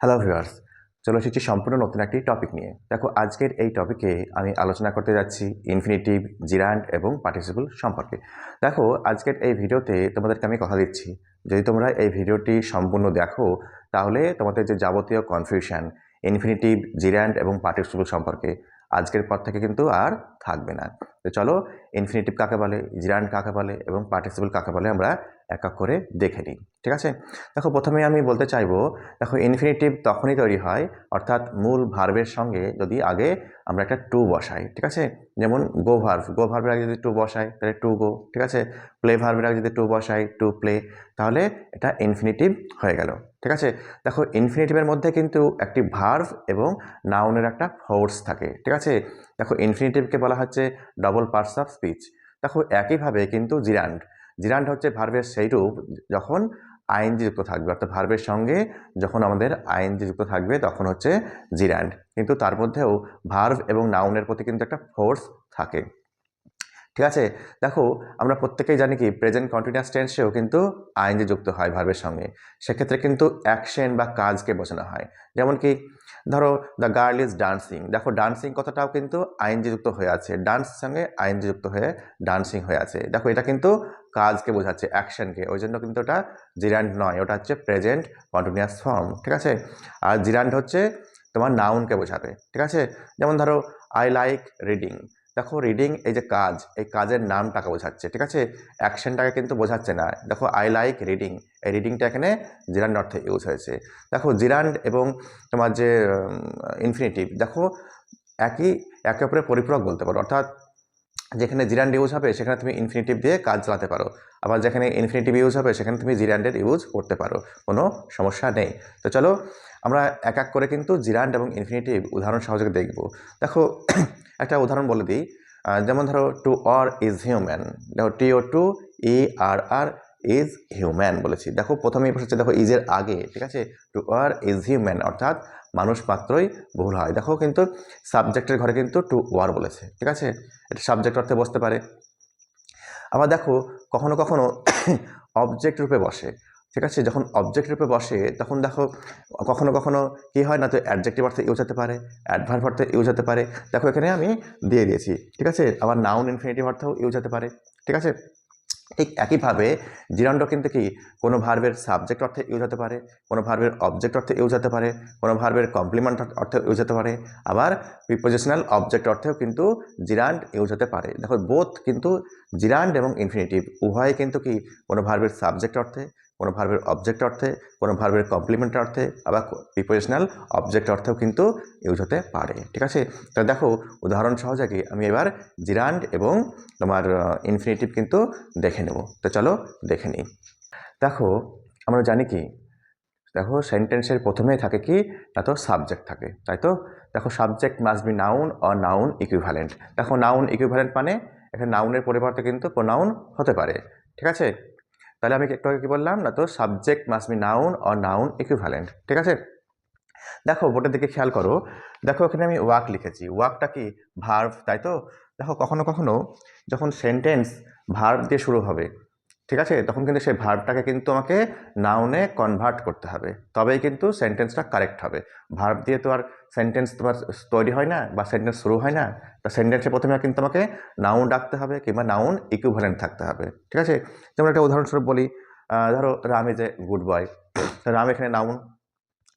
Hello viewers চলে এসেছি সম্পূর্ণ নতুন একটি টপিক নিয়ে। দেখো, আজকের এই টপিকে আমি আলোচনা করতে যাচ্ছি ইনফিনিটিভ জিরান্ড এবং পার্টিসিপল সম্পর্কে। দেখো, আজকের এই ভিডিওতে তোমাদেরকে আমি কথা দিচ্ছি। যদি তোমরা এই ভিডিওটি সম্পূর্ণ দেখো, তাহলে তোমাদের যে যাবতীয় কনফিউশন ইনফিনিটিভ জিরান্ড এবং পার্টিসিপল সম্পর্কে, আজকের পর থেকে কিন্তু আর থাকবে না। তো চলো ইনফিনিটিভ কাকে বলে জিরান্ড কাকে বলে এবং পার্টিসিপল কাকে বলে আমরা এক এক করে দেখে নিই, ঠিক আছে? দেখো, প্রথমে আমি বলতে চাইব, দেখো ইনফিনিটিভ তখনই তৈরি হয়, অর্থাৎ মূল ভার্বের সঙ্গে যদি আগে আমরা একটা টু বসাই, ঠিক আছে? যেমন গো ভার্ভ গো ভার্বের আগে যদি টু বসাই, তাহলে টু গো ঠিক আছে? প্লে ভার্ভের আগে যদি টু বসাই টু প্লে তাহলে এটা ইনফিনিটিভ হয়ে গেল, ঠিক আছে? দেখো ইনফিনিটিভের মধ্যে কিন্তু একটি ভার্ভ এবং নাউনের একটা ফোর্স থাকে, ঠিক আছে? দেখো ইনফিনিটিভকে বলা হচ্ছে ডবল পার্টস অফ স্পিচ দেখো, একইভাবে কিন্তু জিরান্ড জিরান্ড হচ্ছে ভার্বের সেই রূপ যখন আইনজি যুক্ত থাকবে, অর্থাৎ ভার্বের সঙ্গে যখন আমাদের আইনজি যুক্ত থাকবে তখন হচ্ছে জিরান্ড কিন্তু তার মধ্যেও ভার্ভ এবং নাউনের প্রতি কিন্তু একটা ফোর্স থাকে। ঠিক আছে? দেখো, আমরা প্রত্যেকেই জানি কি, প্রেজেন্ট কন্টিনিউয়াস টেন্সেও কিন্তু আইনজি যুক্ত হয় ভার্বের সঙ্গে। সেক্ষেত্রে কিন্তু অ্যাকশন বা কাজকে বোঝানো হয়। যেমন কি ধরো দ্য গার্ল ইজ ডান্সিং দেখো ডান্সিং কথাটাও কিন্তু আইনজি যুক্ত হয়ে আছে। ডান্স সঙ্গে আইনজি যুক্ত হয়ে ডান্সিং হয়ে আছে। দেখো এটা কিন্তু কাজকে বোঝাচ্ছে অ্যাকশনকে ওই জন্য কিন্তু ওটা জিরান্ড নয়, ওটা হচ্ছে প্রেজেন্ট কন্টিনিউয়াস ফর্ম ঠিক আছে? আর জিরান্ড হচ্ছে তোমার নাউনকে বোঝাবে, ঠিক আছে? যেমন ধরো আই লাইক রিডিং দেখো রিডিং এই যে কাজ, এই কাজের নামটাকে বোঝাচ্ছে, ঠিক আছে? অ্যাকশনটাকে কিন্তু বোঝাচ্ছে না। দেখো আই লাইক রিডিং এই রিডিংটা এখানে জিরান্ড অর্থে ইউজ হয়েছে। দেখো জিরান্ড এবং তোমার যে ইনফিনিটিভ দেখো, একই, একে অপরের পরিপূরক বলতে পারো। অর্থাৎ যেখানে জিরান্ড ইউজ হবে, সেখানে তুমি ইনফিনিটিভ দিয়ে কাজ চালাতে পারো। আবার যেখানে ইনফিনিটিভ ইউজ হবে, সেখানে তুমি জিরান্ডের ইউজ করতে পারো। কোনো সমস্যা নেই। তো চলো আমরা এক এক করে কিন্তু জিরান্ড এবং ইনফিনিটিভ উদাহরণ সহযোগে দেখব। দেখো, একটা উদাহরণ বলে দিই। যেমন ধরো টু অর ইজ হিউম্যান দেখো T O to E R R is human বলেছি। দেখো, প্রথমেই বসেছে দেখো ইজের আগে? ঠিক আছে? টু আর ইজ হিউম্যান অর্থাৎ মানুষ মাত্রই ভুল হয়। দেখো, কিন্তু সাবজেক্টের ঘরে কিন্তু টু ওয়ার বলেছে। ঠিক আছে? এটা সাবজেক্ট অর্থে বসতে পারে। আবার দেখো, কখনো কখনো অবজেক্ট রূপে বসে। ঠিক আছে? যখন অবজেক্ট রূপে বসে, তখন দেখো, কখনো কখনো কি হয় না তো অ্যাডজেক্টিভ অর্থে ইউজ হতে পারে অ্যাডভার্ভ অর্থে ইউজ হতে পারে। দেখো, এখানে আমি দিয়ে দিয়েছি, ঠিক আছে? আবার নাউন ইনফিনিটিভ অর্থেও ইউজ হতে পারে, ঠিক আছে? ঠিক একইভাবে জিরান্ডো কিন্তু কি? কোনো ভার্বের সাবজেক্ট অর্থে ইউজ হতে পারে, কোনো ভার্বের অবজেক্ট অর্থে ইউজ হতে পারে, কোনো ভার্বের কমপ্লিমেন্ট অর্থে ইউজ হতে পারে, আবার প্রিপোজিশনাল অবজেক্ট অর্থেও কিন্তু জিরান্ড ইউজ হতে পারে। দেখো বোথ কিন্তু জিরান্ড এবং ইনফিনিটিভ উভয়ে কিন্তু কি? কোনো ভার্বের সাবজেক্ট অর্থে কোনো ভার্বের অবজেক্ট অর্থে, কোনো ভার্বের কমপ্লিমেন্ট অর্থে, আবার প্রিপোজিশনাল অবজেক্ট অর্থেও কিন্তু ইউজ হতে পারে, ঠিক আছে? তো দেখো, উদাহরণ সহযোগে আমি এবার জিরান্ড এবং তোমার ইনফিনিটিভ কিন্তু দেখে নেব। তো চলো দেখে নিই। দেখো, আমরা জানি কি? দেখো সেন্টেন্সের প্রথমেই থাকে কি? না তো সাবজেক্ট থাকে, তাই তো? দেখো subject must be noun or noun equivalent দেখো নাউন ইকুইভ্যালেন্ট মানে এখানে নাউনের পরিবর্তে কিন্তু প্রোনাউন হতে পারে, ঠিক আছে? তাহলে আমি একটু আগে কি বললাম না তো subject must be noun or noun equivalent ঠিক আছে? দেখো বোর্ডের দিকে খেয়াল করো, দেখো এখানে আমি ওয়াক লিখেছি ওয়াকটা কি? ভার্ভ তাই তো? দেখো কখনো কখনো যখন সেন্টেন্স ভার্ভ দিয়ে শুরু হবে, ঠিক আছে? তখন কিন্তু সেই ভার্ভটাকে কিন্তু আমাকে নাউনে কনভার্ট করতে হবে, তবেই কিন্তু সেন্টেন্সটা কারেক্ট হবে। ভার্ভ দিয়ে তো আর সেন্টেন্স তোমার তৈরি হয় না বা সেন্টেন্স শুরু হয় না, তো সেন্টেন্সে প্রথমে কিন্তু তোমাকে নাউন ডাকতে হবে কিংবা নাউন ইকুইভ্যালেন্ট থাকতে হবে, ঠিক আছে? যেমন একটা উদাহরণস্বরূপ বলি ধরো Ram is a good boy Ram এখানে নাউন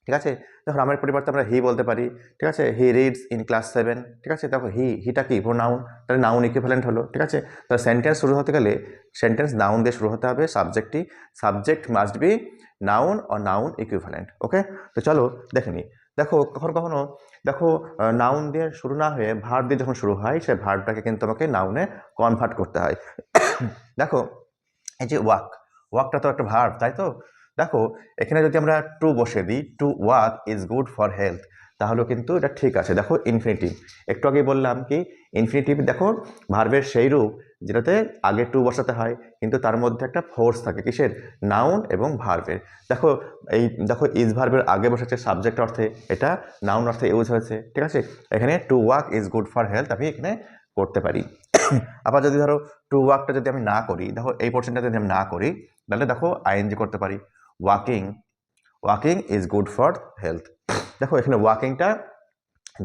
ঠিক আছে? দেখো রামের পরিবর্তে আমরা হি বলতে পারি, ঠিক আছে? He reads in class seven ঠিক আছে? দেখো হি হিটা কি? নাউন তাহলে নাউন ইকুইভ্যালেন্ট হলো, ঠিক আছে? তাহলে সেন্টেন্স শুরু হতে গেলে সেন্টেন্স নাউন দিয়ে শুরু হতে হবে সাবজেক্টটি subject must be noun or noun equivalent okay তো চলো দেখে নিই। দেখো, কখনো কখনো দেখো নাউন দিয়ে শুরু না হয়ে ভার্ব দিয়ে যখন শুরু হয় সেই ভার্বটাকে কিন্তু আমাকে নাউনে কনভার্ট করতে হয়। দেখো, এই যে ওয়াক ওয়াকটা তো একটা ভার্ব তাই তো? দেখো, এখানে যদি আমরা টু বসে দিই to walk is good for health তাহলেও কিন্তু এটা ঠিক আছে। দেখো ইনফিনিটিভ একটু আগে বললাম কি ইনফিনিটিভ দেখো ভার্বের সেই রূপ যেটাতে আগে টু বসাতে হয়, কিন্তু তার মধ্যে একটা ফোর্স থাকে, কিসের? নাউন এবং ভার্বের দেখো, এই দেখো ইজ ভার্বের আগে বসেছে সাবজেক্ট অর্থে, এটা নাউন অর্থে ইউজ হয়েছে, ঠিক আছে? এখানে to walk is good for health আমি এখানে করতে পারি। আবার যদি ধরো টু ওয়াকটা যদি আমি না করি, দেখো, এই পোর্শনটা যদি আমি না করি, তাহলে দেখো আইএনজি করতে পারি। Walking walking is good for health দেখো, এখানে ওয়াকিংটা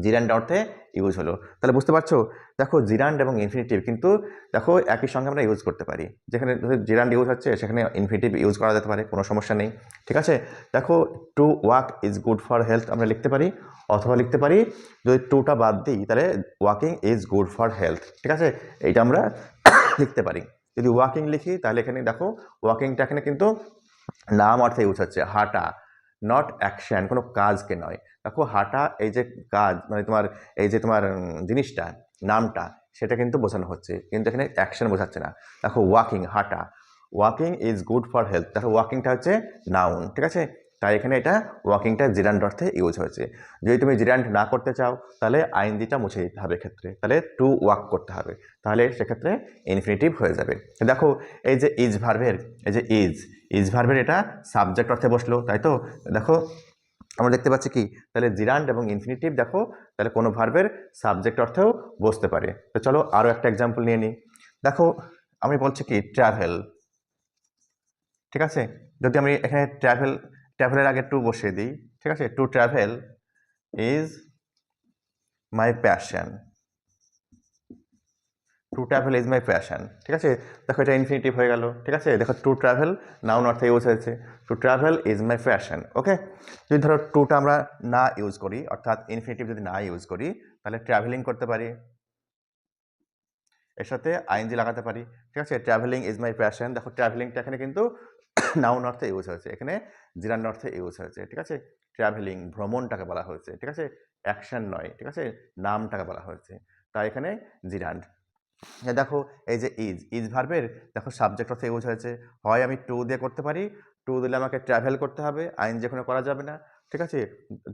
জিরান্ড অর্থে ইউজ হলো। তাহলে বুঝতে পারছ? দেখো জিরান্ড এবং ইনফিনিটিভ কিন্তু দেখো একই সঙ্গে আমরা ইউজ করতে পারি। যেখানে জিরান্ড ইউজ হচ্ছে, সেখানে ইনফিনিটিভ ইউজ করা যেতে পারে, কোনো সমস্যা নেই। ঠিক আছে? দেখো to walk is good for health আমরা লিখতে পারি, অথবা লিখতে পারি, যদি টুটা বাদ দিই, তাহলে walking is good for health ঠিক আছে? এইটা আমরা লিখতে পারি। যদি ওয়াকিং লিখি, তাহলে এখানে দেখো ওয়াকিংটা এখানে কিন্তু নাম অর্থে ইউজ হচ্ছে, হাঁটা। নট অ্যাকশন কোনো কাজকে নয়। দেখো হাঁটা, এই যে কাজ মানে তোমার, এই যে তোমার জিনিসটা, নামটা, সেটা কিন্তু বোঝানো হচ্ছে। কিন্তু এখানে অ্যাকশন বোঝাচ্ছে না। দেখো ওয়াকিং হাঁটা। Walking is good for health দেখো ওয়াকিংটা হচ্ছে নাউন ঠিক আছে? তাই এখানে এটা ওয়াকিংটা জিরান্ড অর্থে ইউজ হয়েছে। যদি তুমি জিরান্ড না করতে চাও, তাহলে আইনজিটা মুছে দিতে হবে ক্ষেত্রে তাহলে টু ওয়াক করতে হবে। তাহলে সেক্ষেত্রে ইনফিনিটিভ হয়ে যাবে। দেখো এই যে ইজ ভার্ভের এই যে ইজ ইজ ভার্ভের এটা সাবজেক্ট অর্থে বসল, তাই তো? দেখো, আমরা দেখতে পাচ্ছি কি? তাহলে জিরান্ড এবং ইনফিনিটিভ দেখো, তাহলে কোনো ভার্ভের সাবজেক্ট অর্থেও বসতে পারে। তো চলো আরও একটা এক্সাম্পল নিয়ে নিই দেখো, আমি বলছি কি ট্রাভেল ঠিক আছে? যদি আমি এখানে ট্রাভেল ট্রাভেলের আগে টু বসিয়ে দিই, ঠিক আছে? To travel is my passion to travel is my passion ঠিক আছে? দেখো এটা ইনফিনিটিভ হয়ে গেল। ঠিক আছে? দেখো টু ট্রাভেল নাউন অর্থে ইউজ হয়েছে। To travel is my passion okay যদি ধরো টুটা আমরা না ইউজ করি, অর্থাৎ ইনফিনিটিভ যদি না ইউজ করি, তাহলে ট্রাভেলিং করতে পারি। এর সাথে আইনজি লাগাতে পারি। ঠিক আছে? ট্রাভেলিং ইজ মাই প্যাশন দেখো ট্রাভেলিংটা এখানে কিন্তু নাউন অর্থে ইউজ হয়েছে। এখানে জিরান অর্থে ইউজ হয়েছে। ঠিক আছে? ট্রাভেলিং ভ্রমণটাকে বলা হয়েছে। ঠিক আছে? অ্যাকশন নয়। ঠিক আছে? নামটাকে বলা হয়েছে। তাই এখানে জিরান্ড দেখো এই যে ইজ ইজ ভার্বের দেখো সাবজেক্ট অর্থে ইউজ হয়েছে। হয় আমি টু দিয়ে করতে পারি টু দিলে আমাকে ট্রাভেল করতে হবে, আইন যেখানে করা যাবে না, ঠিক আছে?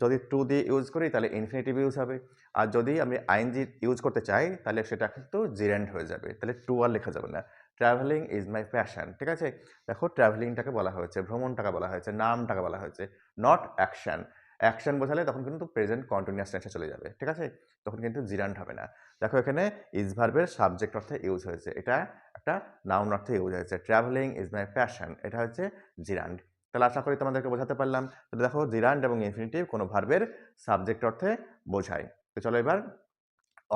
যদি টু দিয়ে ইউজ করি তাহলে ইনফিনিটিভ ইউজ হবে। আর যদি আমি আইনজি ইউজ করতে চাই, তাহলে সেটা কিন্তু জিরেন্ড হয়ে যাবে। তাহলে টু আর লেখা যাবে না। ট্রাভেলিং ইজ মাই প্যাশন ঠিক আছে? দেখো ট্রাভেলিংটাকে বলা হয়েছে, ভ্রমণটাকে বলা হয়েছে, নামটাকে বলা হয়েছে নট অ্যাকশন অ্যাকশন বোঝালে তখন কিন্তু প্রেজেন্ট কন্টিনিউয়াস টেন্সে চলে যাবে, ঠিক আছে? তখন কিন্তু জিরান্ড হবে না। দেখো এখানে ইজ ভার্বের সাবজেক্ট অর্থে ইউজ হয়েছে। এটা একটা নাউন অর্থে ইউজ হয়েছে। ট্রাভেলিং ইজ মাই প্যাশন এটা হচ্ছে জিরান্ড তাহলে আশা করি তোমাদেরকে বোঝাতে পারলাম। তাহলে দেখো জিরান্ড এবং ইনফিনিটিভ কোনো ভার্বের সাবজেক্ট অর্থে বোঝায়। তো চলো এবার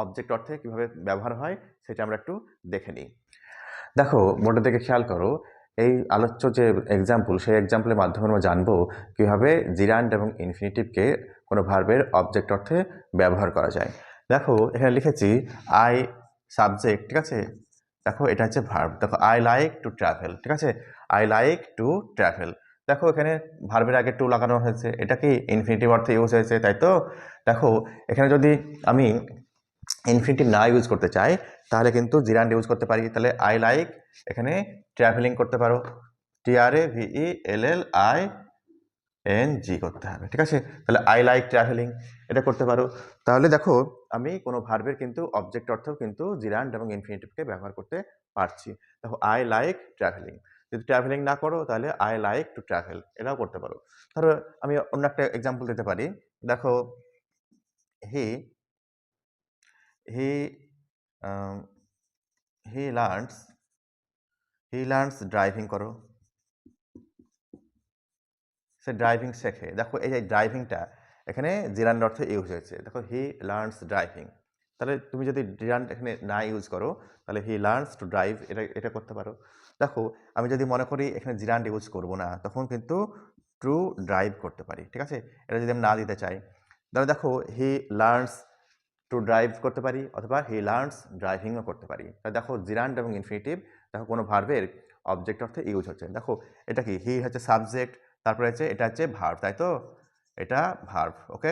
অবজেক্ট অর্থে কীভাবে ব্যবহার হয় সেটা আমরা একটু দেখে নিই। দেখো বোর্ডের দিকে খেয়াল করো এই আলোচ্য যে এক্সাম্পল সেই এক্সাম্পলের মাধ্যমে আমরা জানব কীভাবে জিরান্ড এবং ইনফিনিটিভকে কোনো ভার্বের অবজেক্ট অর্থে ব্যবহার করা যায়। দেখো, এখানে লিখেছি আই সাবজেক্ট ঠিক আছে? দেখো, এটা হচ্ছে ভার্ব দেখো আই লাইক টু ট্রাভেল ঠিক আছে? আই লাইক টু ট্রাভেল দেখো, এখানে ভার্বের আগে টু লাগানো হয়েছে। এটা কি ইনফিনিটিভ অর্থে ইউজ হয়েছে, তাই তো? দেখো, এখানে যদি আমি ইনফিনিটিভ না ইউজ করতে চাই, তাহলে কিন্তু জিরান্ড ইউজ করতে পারি। তাহলে আই লাইক এখানে ট্রাভেলিং করতে পারো। T R A V E L L I N G করতে হবে, ঠিক আছে? তাহলে আই লাইক ট্রাভেলিং এটা করতে পারো। তাহলে দেখো, আমি কোনো ভার্বের কিন্তু অবজেক্ট অর্থেও কিন্তু জিরান্ড এবং ইনফিনিটিভকে ব্যবহার করতে পারছি। দেখো আই লাইক ট্রাভেলিং যদি ট্রাভেলিং না করো, তাহলে আই লাইক টু ট্রাভেল এটাও করতে পারো। ধরো, আমি অন্য একটা এক্সাম্পল দিতে পারি। দেখো he he he learns he learns driving করো। সে ড্রাইভিং শেখে। দেখো এই যে ড্রাইভিংটা, এখানে জিরান্ড অর্থে ইউজ হয়েছে। দেখো হি লার্নস ড্রাইভিং। তাহলে তুমি যদি জিরান্ড এখানে না ইউজ করো, তাহলে হি লার্নস টু ড্রাইভ, এটা এটা করতে পারো। দেখো, আমি যদি মনে করি এখানে জিরান্ড ইউজ করব না, তখন কিন্তু ট্রু ড্রাইভ করতে পারি, ঠিক আছে? এটা যদি আমি না দিতে চাই, তাহলে দেখো হি লার্নস টু ড্রাইভ করতে পারি অথবা হি লার্নস ড্রাইভিংও করতে পারি। তাহলে দেখো জিরান্ড এবং ইনফিনিটিভ দেখো কোনো ভার্বের অবজেক্ট অর্থে ইউজ হচ্ছে। দেখো এটা কি? হি হচ্ছে সাবজেক্ট তারপরে হচ্ছে এটা হচ্ছে ভার্ভ তাই তো? এটা ভার্ভ ওকে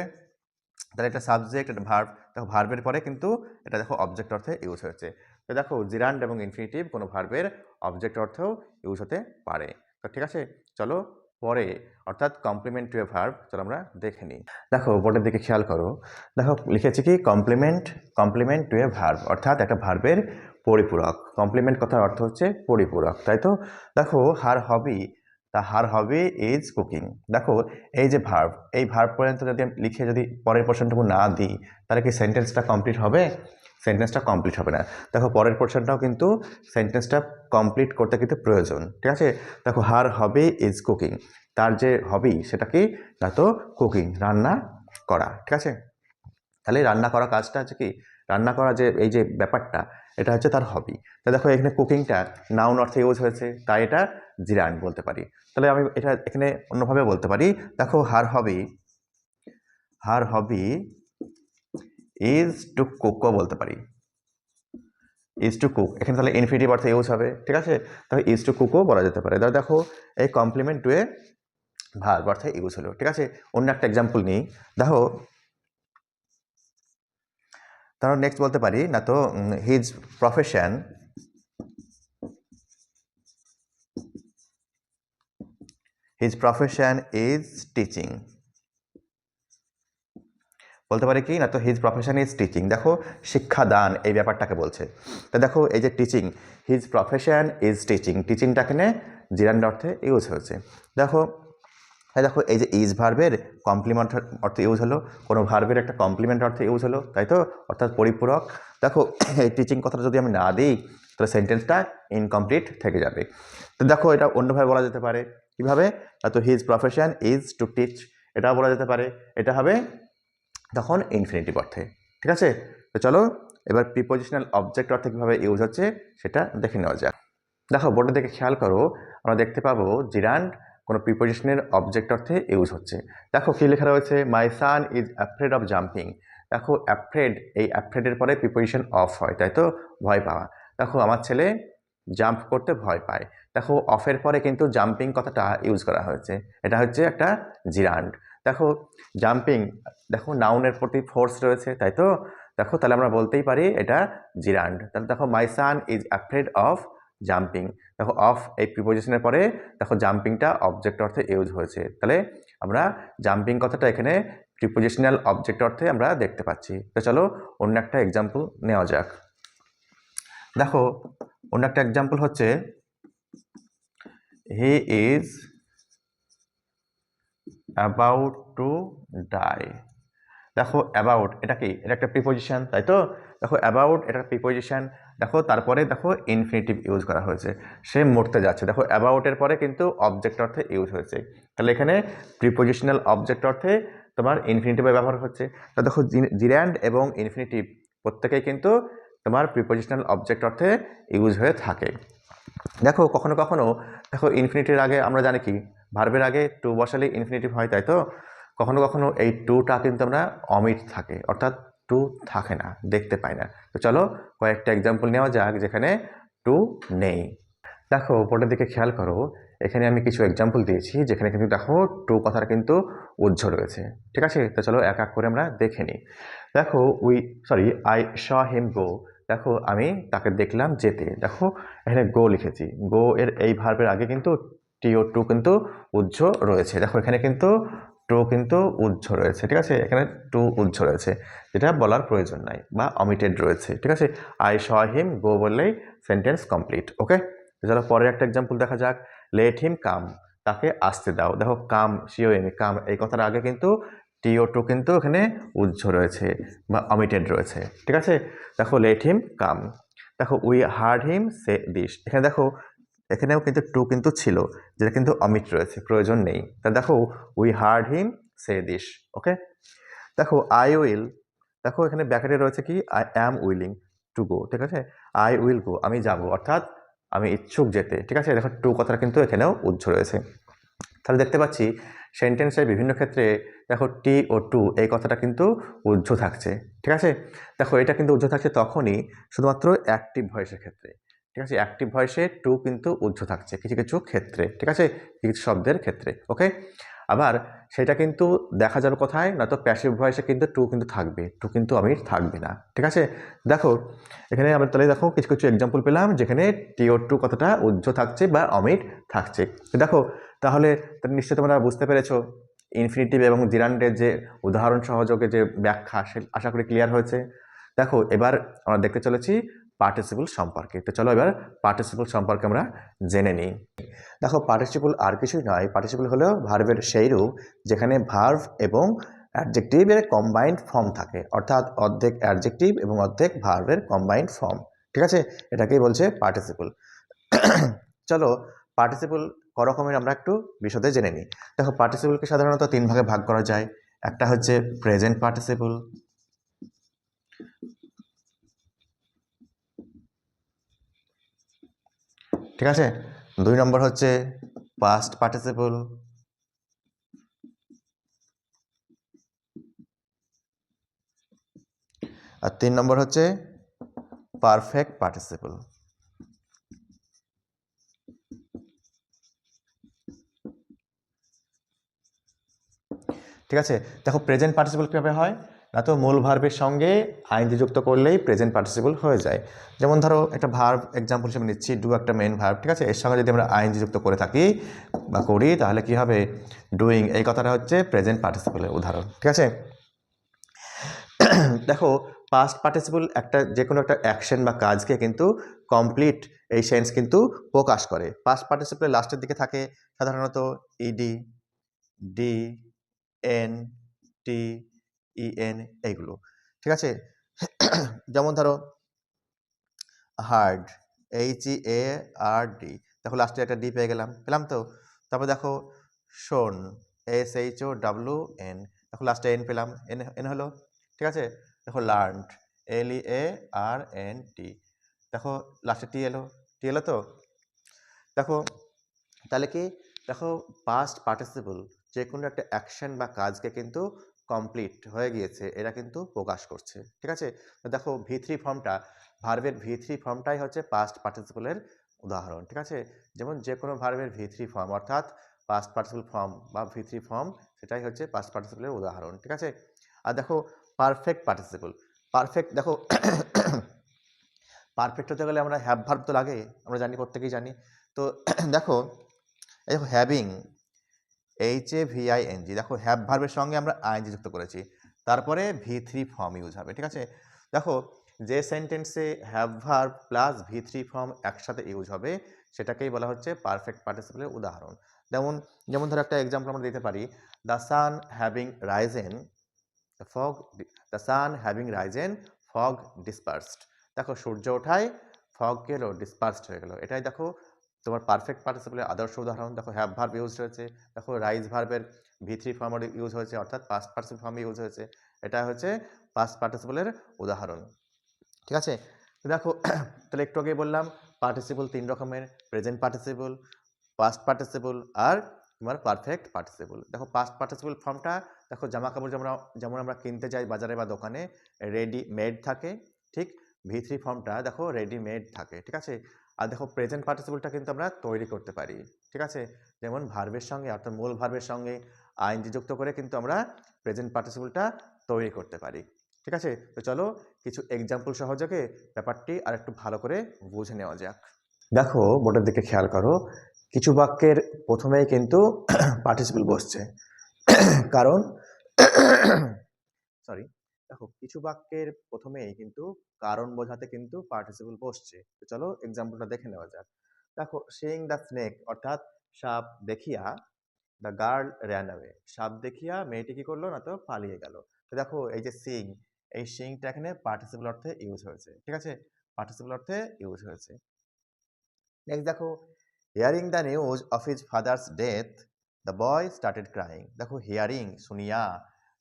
তাহলে এটা সাবজেক্ট এটা ভার্ব দেখো ভার্বের পরে কিন্তু এটা দেখো অবজেক্ট অর্থে ইউজ হয়েছে তো দেখো জিরান্ড এবং ইনফিনিটিভ কোনো ভার্বের অবজেক্ট অর্থেও ইউজ হতে পারে। তো ঠিক আছে? চলো পরে, অর্থাৎ কমপ্লিমেন্ট টু এ ভার্ব চলো আমরা দেখে নিই। দেখো বোর্ডের দিকে খেয়াল করো। দেখো, লিখেছি কি? Complement complement to a verb অর্থাৎ একটা ভার্বের পরিপূরক। কমপ্লিমেন্ট কথার অর্থ হচ্ছে পরিপূরক, তাই তো? দেখো হার হবি তা হার হবি ইজ কুকিং দেখো, এই যে ভার্ব এই ভার্ব পর্যন্ত যদি লিখে যদি পরের পোর্শনটুকু না দিই, তাহলে কি সেন্টেন্সটা কমপ্লিট হবে? সেন্টেন্সটা কমপ্লিট হবে না। দেখো, পরের পোর্শনটাও কিন্তু সেন্টেন্সটা কমপ্লিট করতে কিন্তু প্রয়োজন, ঠিক আছে? দেখো হার হবি ইজ কুকিং তার যে হবি সেটা কি? না তো কুকিং রান্না করা, ঠিক আছে? তাহলে রান্না করা কাজটা হচ্ছে কি? রান্না করা যে, এই যে ব্যাপারটা, এটা হচ্ছে তার হবি তা দেখো, এখানে কুকিংটা নাউন অর্থে ইউজ হয়েছে, তাই এটা জিরান বলতে পারি। তাহলে আমি এটা এখানে অন্যভাবে বলতে পারি। দেখো her hobby her hobby is two কুকও বলতে পারি। ইজ টু কুক এখানে তাহলে ইনফিনিটিভ অর্থে ইউজ হবে, ঠিক আছে? তাহলে ইজ টু কুকও বলা যেতে পারে। তাহলে দেখো, এই কমপ্লিমেন্ট টু এ ভার্ব অর্থে ইউজ হলো, ঠিক আছে? অন্য একটা এক্সাম্পল নিই। দেখো তারপর নেক্সট বলতে পারি, না তো his profession his profession is teaching বলতে পারি কি না, তো হিজ প্রফেশন ইজ টিচিং দেখো, শিক্ষাদান, এই ব্যাপারটাকে বলছে। তো দেখো, এই যে teaching his profession is teaching টিচিংটা এখানে জিরান্ড অর্থে ইউজ হয়েছে। দেখো হ্যাঁ দেখো, এই যে ইজ ভার্বের কমপ্লিমেন্ট অর্থে ইউজ হলো, কোনো ভার্বের একটা কমপ্লিমেন্ট অর্থে ইউজ হলো, তাই তো? অর্থাৎ পরিপূরক। দেখো, এই টিচিং কথাটা যদি আমি না দিই, তাহলে সেন্টেন্সটা ইনকমপ্লিট থেকে যাবে। তো দেখো, এটা অন্যভাবে বলা যেতে পারে। কীভাবে? তো his profession is to teach এটাও বলা যেতে পারে। এটা হবে তখন ইনফিনিটিভ অর্থে ঠিক আছে? তো চলো, এবার প্রিপোজিশনাল অবজেক্ট অর্থে কীভাবে ইউজ হচ্ছে, সেটা দেখে নেওয়া যাক। দেখো বোর্ডের দিকে খেয়াল করো, আমরা দেখতে পাবো জিরান্ড কোনো প্রিপোজিশনের অবজেক্ট অর্থে ইউজ হচ্ছে। দেখো, কী লেখা রয়েছে? My son is afraid of jumping দেখো অ্যাফ্রেড এই অ্যাফ্রেডের পরে প্রিপোজিশন অফ হয়, তাই তো? ভয় পাওয়া। দেখো, আমার ছেলে জাম্প করতে ভয় পায়। দেখো অফের পরে কিন্তু জাম্পিং কথাটা ইউজ করা হয়েছে। এটা হচ্ছে একটা জিরান্ড দেখো জাম্পিং দেখো নাউনের প্রতি ফোর্স রয়েছে, তাই তো? দেখো, তাহলে আমরা বলতেই পারি এটা জিরান্ড। তাহলে দেখো my son is afraid of jumping দেখো অফ এই প্রিপোজিশনের পরে, দেখো জাম্পিংটা অবজেক্ট অর্থে ইউজ হয়েছে। তাহলে আমরা জাম্পিং কথাটা এখানে প্রিপোজিশনাল অবজেক্ট অর্থে আমরা দেখতে পাচ্ছি। তো চলো, অন্য একটা এক্সাম্পল নেওয়া যাক। দেখো, অন্য একটা এক্সাম্পল হচ্ছে he is about to die দেখো অ্যাবাউট এটা কি? এটা একটা প্রিপোজিশন তাই তো? দেখো অ্যাবাউট এটা প্রিপোজিশন দেখো তারপরে দেখো ইনফিনিটিভ ইউজ করা হয়েছে। সে মরতে যাচ্ছে। দেখো অ্যাবাউটের পরে কিন্তু অবজেক্ট অর্থে ইউজ হয়েছে। তাহলে এখানে প্রিপোজিশনাল অবজেক্ট অর্থে তোমার ইনফিনিটিভে ব্যবহার হচ্ছে। তো দেখো জির্যান্ড এবং ইনফিনিটিভ প্রত্যেকেই কিন্তু তোমার প্রিপোজিশনাল অবজেক্ট অর্থে ইউজ হয়ে থাকে। দেখো কখনো কখনো, দেখো ইনফিনিটির আগে আমরা জানি কি? ভার্বের আগে টু বসালে ইনফিনিটিভ হয়, তাই তো? কখনো কখনো এই টুটা কিন্তু আমরা অমিট থাকে, অর্থাৎ টু থাকে না, দেখতে পাই না। তো চলো কয়েকটা এক্সাম্পল নেওয়া যাক যেখানে টু নেই। দেখো বোর্ডের দিকে খেয়াল করো, এখানে আমি কিছু এক্সাম্পল দিয়েছি, যেখানে কিন্তু দেখো টু কথার কিন্তু উজ্জ্ব রয়েছে। ঠিক আছে? তো চলো এক এক করে আমরা দেখে নিই। দেখো we sorry I saw him go দেখো, আমি তাকে দেখলাম যেতে। দেখো, এখানে গো লিখেছি। গো এর এই ভার্বের আগে কিন্তু টিও টু কিন্তু উজ্জ্ব রয়েছে। দেখো, এখানে কিন্তু টু কিন্তু উজ্জ্ব রয়েছে, ঠিক আছে? এখানে টু উজ্জ্ব রয়েছে, যেটা বলার প্রয়োজন নাই বা অমিটেড রয়েছে, ঠিক আছে? আই শ হিম গো বললেই সেন্টেন্স কমপ্লিট ওকে চলো, পরের একটা এক্সাম্পল দেখা যাক। লেট হিম কাম তাকে আসতে দাও। দেখো কাম সিও এম কাম এই কথার আগে কিন্তু টিও টু কিন্তু এখানে উজ্জ্ব রয়েছে বা অমিটেড রয়েছে, ঠিক আছে? দেখো লেট হিম কাম দেখো we heard him say this এখানে দেখো এখানেও কিন্তু টু কিন্তু ছিল, যেটা কিন্তু অমিট রয়েছে, প্রয়োজন নেই। তা দেখো we heard him say this okay দেখো আই উইল দেখো, এখানে ব্যাকেটে রয়েছে কি? I am willing to go ঠিক আছে? আই উইল গো আমি যাব, অর্থাৎ আমি ইচ্ছুক যেতে, ঠিক আছে? দেখো টু কথাটা কিন্তু এখানেও উজ্জ্ব রয়েছে। তাহলে দেখতে পাচ্ছি সেন্টেন্সের বিভিন্ন ক্ষেত্রে দেখো টি ও টু এই কথাটা কিন্তু উজ্জ্ব থাকছে, ঠিক আছে? দেখো, এটা কিন্তু উজ্জ্ব থাকছে তখনই শুধুমাত্র অ্যাক্টিভ ভয়েসের ক্ষেত্রে। ঠিক আছে? অ্যাক্টিভ ভয়েসে টু কিন্তু উজ্জ্ব থাকছে। কিছু কিছু ক্ষেত্রে, ঠিক আছে? কিছু শব্দের ক্ষেত্রে ওকে আবার সেটা কিন্তু দেখা যাবে কোথায়? না তো প্যাসিভ ভয়েসে কিন্তু টু কিন্তু থাকবে। টু কিন্তু আমি থাকবে না, ঠিক আছে? দেখো, এখানে আমরা তাহলে দেখো কিছু কিছু এক্সাম্পল পেলাম যেখানে টিও টু কতটা উজ্জ্ব থাকছে বা অমিট থাকছে। দেখো, তাহলে নিশ্চয়ই তোমরা বুঝতে পেরেছ। ইনফিনিটিভ এবং জিরান্ডের যে উদাহরণ সহযোগে যে ব্যাখ্যা, সে আশা করি ক্লিয়ার হয়েছে। দেখো, এবার আমরা দেখতে চলেছি পার্টিসিপল সম্পর্কে। তো চলো এবার পার্টিসিপল সম্পর্কে আমরা জেনে নিই। দেখো পার্টিসিপল আর কিছুই নয়। পার্টিসিপল হলো ভার্ভের সেই রূপ যেখানে ভার্ভ এবং অ্যাডজেক্টিভের কম্বাইন্ড ফর্ম থাকে। অর্থাৎ অর্ধেক অ্যাডজেক্টিভ এবং অর্ধেক ভার্ভের কম্বাইন্ড ফর্ম ঠিক আছে? এটাকেই বলছে পার্টিসিপল চলো পার্টিসিপল করকমের আমরা একটু বিশদে জেনে নিই। দেখো পার্টিসিপলকে সাধারণত তিন ভাগে ভাগ করা যায়। একটা হচ্ছে প্রেজেন্ট পার্টিসিপল ঠিক আছে? দুই নম্বর হচ্ছে পাস্ট পার্টিসিপল আর তিন নম্বর হচ্ছে পারফেক্ট পার্টিসিপল ঠিক আছে? দেখো প্রেজেন্ট পার্টিসিপল কীভাবে হয়? না তো মূল ভার্বের সঙ্গে আইনজি যুক্ত করলেই প্রেজেন্ট পার্টিসিপল হয়ে যায়। যেমন ধরো, একটা ভার্ব এক্সাম্পল হিসেবে নিচ্ছি ডু একটা মেন ভার্ব ঠিক আছে? এর সঙ্গে যদি আমরা আইনজি যুক্ত করে থাকি বা করি, তাহলে কি হবে? ডুইং এই কথাটা হচ্ছে প্রেজেন্ট পার্টিসিপলের উদাহরণ, ঠিক আছে? দেখো পাস্ট পার্টিসিপল একটা যে কোনো একটা অ্যাকশন বা কাজকে কিন্তু কমপ্লিট এই সেন্স কিন্তু প্রকাশ করে। পাস্ট পার্টিসিপলের লাস্টের দিকে থাকে, সাধারণত ED D N T EN এইগুলো। ঠিক আছে? যেমন ধরো heard H E A R D দেখো লাস্টে একটা ডি পেয়ে গেলাম। পেলাম তো? তারপর দেখো shown S H O W N দেখো লাস্টে এন পেলাম। এন এন হলো? ঠিক আছে? দেখো learned L E A R N T দেখো লাস্টে টি এলো। টি এলো তো? দেখো, তাহলে কি? দেখো পাস্ট পার্টিসিপল যে কোনো একটা অ্যাকশন বা কাজকে কিন্তু কমপ্লিট হয়ে গিয়েছে এরা কিন্তু প্রকাশ করছে। ঠিক আছে? দেখো ভি থ্রি ফর্মটা ভার্বের ভি থ্রি ফর্মটাই হচ্ছে পাস্ট পার্টিসিপলের উদাহরণ। ঠিক আছে? যেমন যে কোনো ভার্বের ভি থ্রি ফর্ম অর্থাৎ পাস্ট পার্টিসিপল ফর্ম বা ভি থ্রি ফর্ম সেটাই হচ্ছে পাস্ট পার্টিসিপলের উদাহরণ। ঠিক আছে? আর দেখো পারফেক্ট পার্টিসিপল পারফেক্ট দেখো পারফেক্ট হতে গেলে আমরা হ্যাভ ভার্ব তো লাগে, আমরা জানি, প্রত্যেকেই জানি। তো দেখো দেখো having H A V I N G দেখো হ্যাভ ভার্বের সঙ্গে আমরা আইনজি যুক্ত করেছি। তারপরে ভি থ্রি ফর্ম ইউজ হবে, ঠিক আছে? দেখো, যে সেন্টেন্সে have verb plus V three form একসাথে ইউজ হবে, সেটাকেই বলা হচ্ছে পারফেক্ট পার্টিসিপলের উদাহরণ। যেমন যেমন ধরো একটা এক্সাম্পল আমরা দিতে পারি the sun having risen fog the sun having risen fog dispersed দেখো, সূর্য ওঠায় ফগ গেলো ডিসপার্সড হয়ে গেলো। এটাই দেখো তোমার পারফেক্ট পার্টিসিপলের আদর্শ উদাহরণ, দেখো হ্যাভ ভার্ব ইউজ হয়েছে, দেখো রাইজ ভার্বের ভি থ্রি ফর্মের ইউজ হয়েছে, অর্থাৎ পাস্ট পার্টিসিপল ফর্মে ইউজ হয়েছে। এটা হচ্ছে পাস্ট পার্টিসিপলের উদাহরণ। ঠিক আছে? দেখো, তাহলে একটু আগে বললাম পার্টিসিপল তিন রকমের প্রেজেন্ট পার্টিসিপল পাস্ট পার্টিসিপল আর তোমার পারফেক্ট পার্টিসিপল দেখো পাস্ট পার্টিসিপল ফর্মটা দেখো জামা কাপড় যেমন যেমন আমরা কিনতে যাই বাজারে বা দোকানে রেডি মেড থাকে, ঠিক? ভি থ্রি ফর্মটা দেখো রেডিমেড থাকে, ঠিক আছে? আর দেখো প্রেজেন্ট পার্টিসিপলটা কিন্তু আমরা তৈরি করতে পারি, ঠিক আছে? যেমন ভার্বের সঙ্গে অর্থাৎ মূল ভার্বের সঙ্গে আইনজি যুক্ত করে কিন্তু আমরা প্রেজেন্ট পার্টিসিপলটা তৈরি করতে পারি, ঠিক আছে? তো চলো কিছু এক্সাম্পল সহযোগে ব্যাপারটি আর একটু ভালো করে বুঝে নেওয়া যাক। দেখো বোর্ডের দিকে খেয়াল করো, কিছু বাক্যের প্রথমেই কিন্তু পার্টিসিপল বসছে। কারণ সরি দেখো, কিছু বাক্যের প্রথমেই কিন্তু কারণ বোঝাতে কিন্তু পার্টিসিপল বসছে। তো চলো এক্সাম্পলটা দেখে নেওয়া যাক। দেখো সেইং দ্য স্নেক অর্থাৎ সাপ দেখিয়া দ্য গার্ল র্যান অ্যাওয়ে সাপ দেখিয়া মেয়েটি কি করল? না তো পালিয়ে গেল। তো দেখো, এই যে সিং এই সিংটা এখানে পার্টিসিপল অর্থে ইউজ হয়েছে। ঠিক আছে? পার্টিসিপল অর্থে ইউজ হয়েছে। নেক্সট দেখো hearing the news of his father's death the boy started crying দেখো হিয়ারিং শুনিয়া।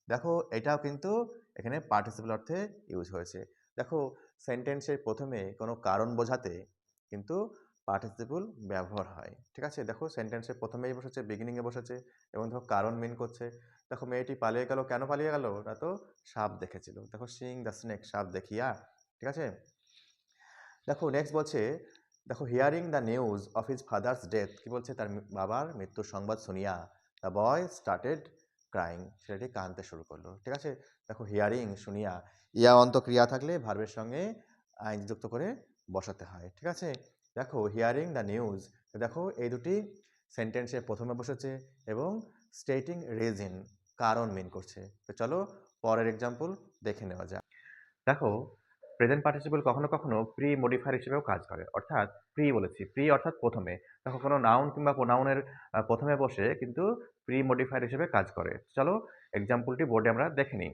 দেখো, এটাও কিন্তু এখানে পার্টিসিপল অর্থে ইউজ হয়েছে। দেখো সেন্টেন্সের প্রথমে কোনো কারণ বোঝাতে কিন্তু পার্টিসিপল ব্যবহার হয়, ঠিক আছে? দেখো সেন্টেন্সের প্রথমেই বসেছে বিগিনিংয়ে বসেছে, এবং দেখো কারণ মিন করছে। দেখো, মেয়েটি পালিয়ে গেল, কেন পালিয়ে গেল? না তো সাপ দেখেছিল। দেখো সিং দ্য স্নেক সাপ দেখিয়া, ঠিক আছে? দেখো নেক্সট বলছে, দেখো hearing the news of his father's death কী বলছে? তার বাবার মৃত্যুর সংবাদ শুনিয়া দ্য বয় স্টার্টেড ক্রাইং ছেলেটি কাঁদতে শুরু করল। ঠিক আছে? দেখো হিয়ারিং শুনিয়া ইয়া অন্ত ক্রিয়া থাকলে ভার্বের সঙ্গে আইন যুক্ত করে বসাতে হয়। ঠিক আছে? দেখো হিয়ারিং দ্য নিউজ দেখো এই দুটি সেন্টেন্সে প্রথমে বসেছে এবং স্টেটিং রিজন কারণ মিন করছে। তো চলো পরের এক্সাম্পল দেখে নেওয়া যাক। দেখো প্রেজেন্ট পার্টিসিপল কখনো কখনো প্রি মডিফায়ার হিসেবেও কাজ করে। অর্থাৎ প্রি বলেছি প্রি অর্থাৎ প্রথমে। দেখো কোনো নাউন কিংবা প্রোনাউনের প্রথমে বসে কিন্তু প্রি মডিফায়ার হিসেবে কাজ করে। চলো এক্সাম্পলটি বোর্ডে আমরা দেখে নিই।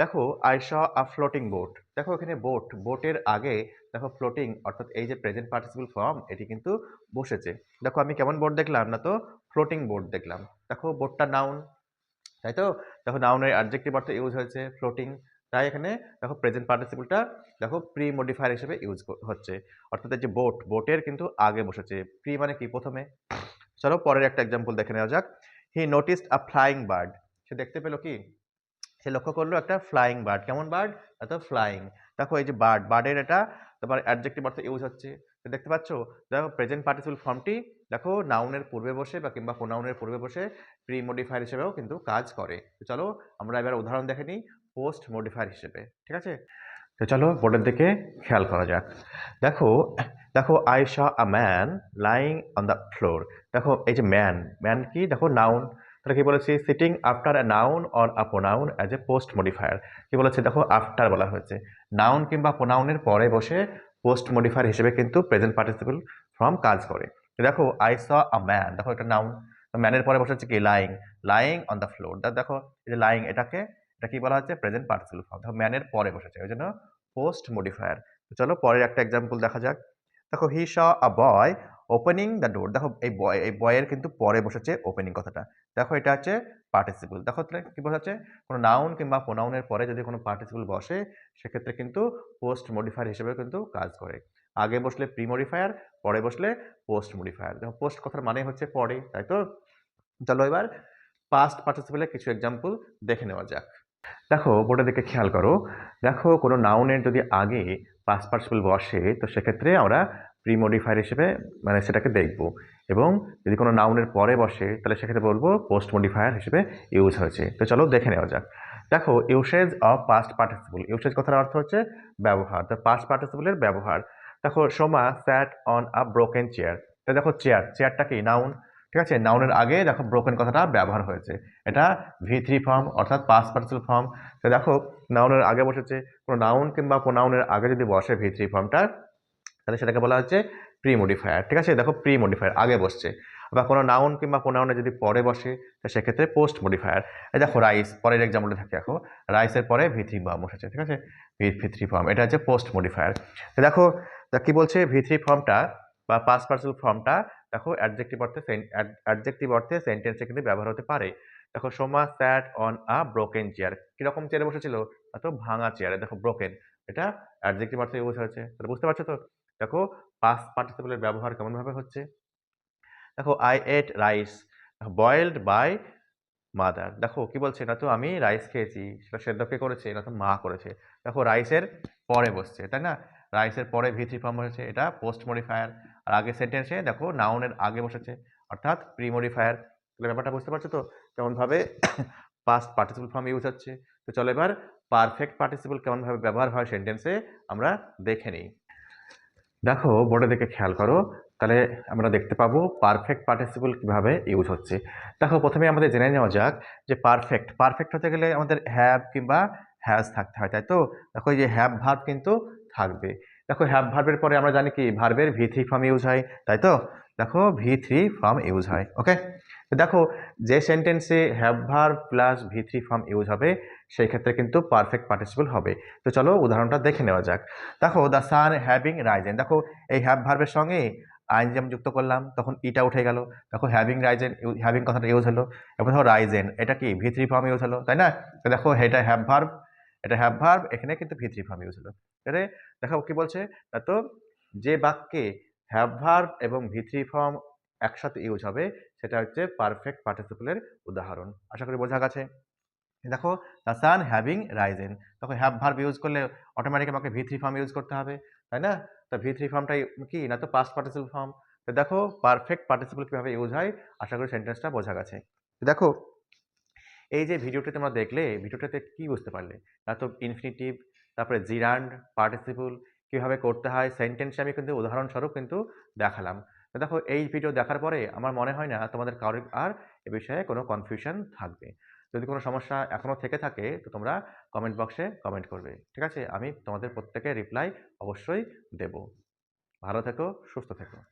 দেখো I saw a floating boat দেখো এখানে বোট বোটের আগে দেখো ফ্লোটিং অর্থাৎ এই যে প্রেজেন্ট পার্টিসিপল ফর্ম এটি কিন্তু বসেছে। দেখো আমি কেমন বোর্ড দেখলাম না তো? ফ্লোটিং বোর্ড দেখলাম। দেখো বোটটা নাউন তাই তো? দেখো নাউনের অ্যাডজেক্টিভ অর্থে ইউজ হয়েছে ফ্লোটিং তাই এখানে দেখো প্রেজেন্ট পার্টিসিপলটা দেখো প্রি মডিফায়ার হিসেবে ইউজ হচ্ছে। অর্থাৎ যে বোট বোটের কিন্তু আগে বসেছে। প্রি মানে কি প্রথমে? চলো পরের একটা এক্সাম্পল দেখে নেওয়া যাক। He noticed a flying bird সে দেখতে পেল কি? সে লক্ষ্য করল একটা ফ্লাইং বার্ড কেমন বার্ড এত ফ্লাইং দেখো এই যে বার্ড বার্ডের এটা তারপর অ্যাডজেক্টিভ অর্থে ইউজ হচ্ছে। তো দেখতে পাচ্ছ? দেখো প্রেজেন্ট পার্টিসিপল ফর্মটি দেখো নাউনের পূর্বে বসে বা কিংবা প্রোনাউনের পূর্বে বসে প্রি মডিফায়ার হিসেবেও কিন্তু কাজ করে। তো চলো আমরা এবার উদাহরণ দেখে নিই। পোস্ট মডিফায়ার হিসেবে, ঠিক আছে? তো চলো বোর্ডের দিকে খেয়াল করা যাক। দেখো দেখো I saw a man lying on the floor দেখো, এই যে ম্যান ম্যান কি? দেখো নাউন তাহলে কি বলেছি? Sitting after a noun or a pronoun as a post modifier কি বলেছে? দেখো আফটার বলা হয়েছে। নাউন কিংবা প্রোনাউনের পরে বসে পোস্ট মডিফায়ার হিসেবে কিন্তু প্রেজেন্ট পার্টিসিপল ফর্ম কাজ করে। দেখো আই স আ ম্যান দেখো, একটা নাউন ম্যানের পরে বসে হচ্ছে কি lying lying on the floor দেখো, এই যে লাইং এটাকে এটা কি বলা হচ্ছে? প্রেজেন্ট পার্টিসিপল ফর্ম দেখো ম্যানের পরে বসেছে ওই জন্য পোস্ট মডিফায়ার তো চলো পরের একটা এক্সাম্পল দেখা যাক। দেখো he saw a boy opening the door দেখো এই বয় এই বয়ের কিন্তু পরে বসেছে ওপেনিং কথাটা। দেখো এটা হচ্ছে পার্টিসিপল দেখো তাহলে কি বোঝাচ্ছে কোনো নাউন কিংবা প্রোনাউনের পরে যদি কোনো পার্টিসিপল বসে, সেক্ষেত্রে কিন্তু পোস্ট মডিফায়ার হিসেবে কিন্তু কাজ করে। আগে বসলে প্রি মডিফায়ার পরে বসলে পোস্ট মডিফায়ার দেখো পোস্ট কথার মানে হচ্ছে পরে, তাই তো? চলো এবার পাস্ট পার্টিসিপেলের কিছু এক্সাম্পল দেখে নেওয়া যাক। দেখো বোর্ডের দিকে খেয়াল করো। দেখো, কোনো নাউনের যদি আগে পাস্ট পার্টিসিপল বসে, তো সেক্ষেত্রে আমরা প্রি মডিফায়ার হিসেবে মানে সেটাকে দেখব। এবং যদি কোনো নাউনের পরে বসে, তাহলে সেক্ষেত্রে বলব পোস্ট মডিফায়ার হিসেবে ইউজ হয়েছে। তো চলো দেখে নেওয়া যাক। দেখো usage of past participle usage কথার অর্থ হচ্ছে ব্যবহার। তো পাস্ট পার্টিসিপলের ব্যবহার। দেখো, Soma sat on a broken chair তো দেখো চেয়ার চেয়ারটা কি? নাউন ঠিক আছে? নাউনের আগে দেখো ব্রোকেন কথাটা ব্যবহার হয়েছে। এটা ভি থ্রি ফর্ম অর্থাৎ পাস পার্টিসিপল ফর্ম তো দেখো নাউনের আগে বসেছে, কোনো নাউন কিংবা প্রোনাউনের আগে যদি বসে ভি থ্রি ফর্মটা তাহলে সেটাকে বলা হচ্ছে প্রি মডিফায়ার ঠিক আছে? দেখো প্রি মডিফায়ার আগে বসছে। বা কোনো নাউন কিংবা প্রোনাউনে যদি পরে বসে, তো সেক্ষেত্রে পোস্ট মডিফায়ার এই দেখো রাইস পরের এক্সাম্পলটা থাকে দেখো। রাইসের পরে ভি থ্রি ফর্ম বসেছে, ঠিক আছে? ভি ভি থ্রি ফর্ম এটা হচ্ছে পোস্ট মডিফায়ার তো দেখো কী বলছে? ভি থ্রি ফর্মটা বা পাস পার্সেল ফর্মটা দেখো অ্যাডজেক্টিভ অর্থে অ্যাডজেক্টিভ অর্থে সেন্টেন্সে কিন্তু ব্যবহার হতে পারে। দেখো Soma sat on a broken chair কীরকম চেয়ারে বসেছিল? তো ভাঙা চেয়ারে দেখো ব্রোকেন এটা অ্যাডজেক্টিভ অর্থে ইউজ হয়েছে, তাহলে বুঝতে পারছ তো? দেখো পাস পার্টিসিপলের ব্যবহার কেমনভাবে হচ্ছে? দেখো I ate rice boiled by mother দেখো কি বলছে? না তো আমি রাইস খেয়েছি, সেটা সেদ্ধ কে করেছে? না তো মা করেছে। দেখো রাইসের পরে বসছে, তাই না? রাইসের পরে ভি ফর্ম হয়েছে, এটা পোস্ট মডিফায়ার আর আগে সেন্টেন্সে দেখো নাউনের আগে বসেছে, অর্থাৎ প্রি মডিফায়ার তাহলে ব্যাপারটা বুঝতে পারছ তো? কেমনভাবে পাস্ট পার্টিসিপল ফর্ম ইউজ হচ্ছে। তো চলো এবার পারফেক্ট পার্টিসিপল কেমনভাবে ব্যবহার হয় সেন্টেন্সে আমরা দেখে নিই। দেখো বোর্ডে দেখে খেয়াল করো, তাহলে আমরা দেখতে পাবো পারফেক্ট পার্টিসিপল কীভাবে ইউজ হচ্ছে। দেখো, প্রথমে আমাদের জেনে নেওয়া যাক যে পারফেক্ট পারফেক্ট হতে গেলে আমাদের হ্যাভ কিংবা হ্যাজ থাকতে হয়, তাই তো? দেখো, এই যে হ্যাভ ভাব কিন্তু থাকবে। দেখো হ্যাভ ভার্বের পরে আমরা জানি কি? ভার্বের ভি থ্রি ফর্ম ইউজ হয়, তাই তো? দেখো ভি থ্রি ফর্ম ইউজ হয় ওকে দেখো, যে সেন্টেন্সে have verb plus V three form use হবে, সেই ক্ষেত্রে কিন্তু পারফেক্ট পার্টিসিপল হবে। তো চলো, উদাহরণটা দেখে নেওয়া যাক। দেখো দ্য সান হ্যাভিং রাইজেন দেখো, এই হ্যাভ ভার্বের সঙ্গে আইন যেমন যুক্ত করলাম, তখন ইটা উঠে গেল। দেখো হ্যাভিং রাইজেন হ্যাভিং কথাটা ইউজ হলো এবং দেখো রাইজেন এটা কি? ভি থ্রি ফর্ম ইউজ হলো, তাই না? দেখো, এটা হ্যাভ ভার্ব এটা হ্যাভ ভার্ব এখানে কিন্তু ভি থ্রি ফর্ম ইউজ হলো। এবারে দেখো কি বলছে? তো যে বাক্যে হ্যাভ ভার্ব এবং ভি থ্রি ফর্ম একসাথে ইউজ হবে, সেটা হচ্ছে পারফেক্ট পার্টিসিপলের উদাহরণ। আশা করি বোঝা গেছে। দেখো দ্য সান হ্যাভিং রাইজেন তখন হ্যাভ ভার্ব ইউজ করলে অটোমেটিক আমাকে ভি থ্রি ফর্ম ইউজ করতে হবে, তাই না? তো ভি থ্রি ফর্মটাই কি? না তো পাস্ট পার্টিসিপল ফর্ম তো দেখো পারফেক্ট পার্টিসিপল কীভাবে ইউজ হয়? আশা করি সেন্টেন্সটা বোঝা গেছে। দেখো, এই যে ভিডিওটি তোমরা দেখলে ভিডিওটাতে কি বুঝতে পারলে? না তো ইনফিনিটিভ তারপরে জিরান্ড পার্টিসিপল কীভাবে করতে হয় সেন্টেন্সে আমি কিন্তু উদাহরণস্বরূপ কিন্তু দেখালাম। দেখো, এই ভিডিও দেখার পরে আমার মনে হয় না তোমাদের কারোর আর এ বিষয়ে কোনো কনফিউশন থাকবে। যদি কোনো সমস্যা এখনও থেকে থাকে, তো তোমরা কমেন্ট বক্সে কমেন্ট করবে। ঠিক আছে? আমি তোমাদের প্রত্যেকে রিপ্লাই অবশ্যই দেব। ভালো থেকো, সুস্থ থেকো।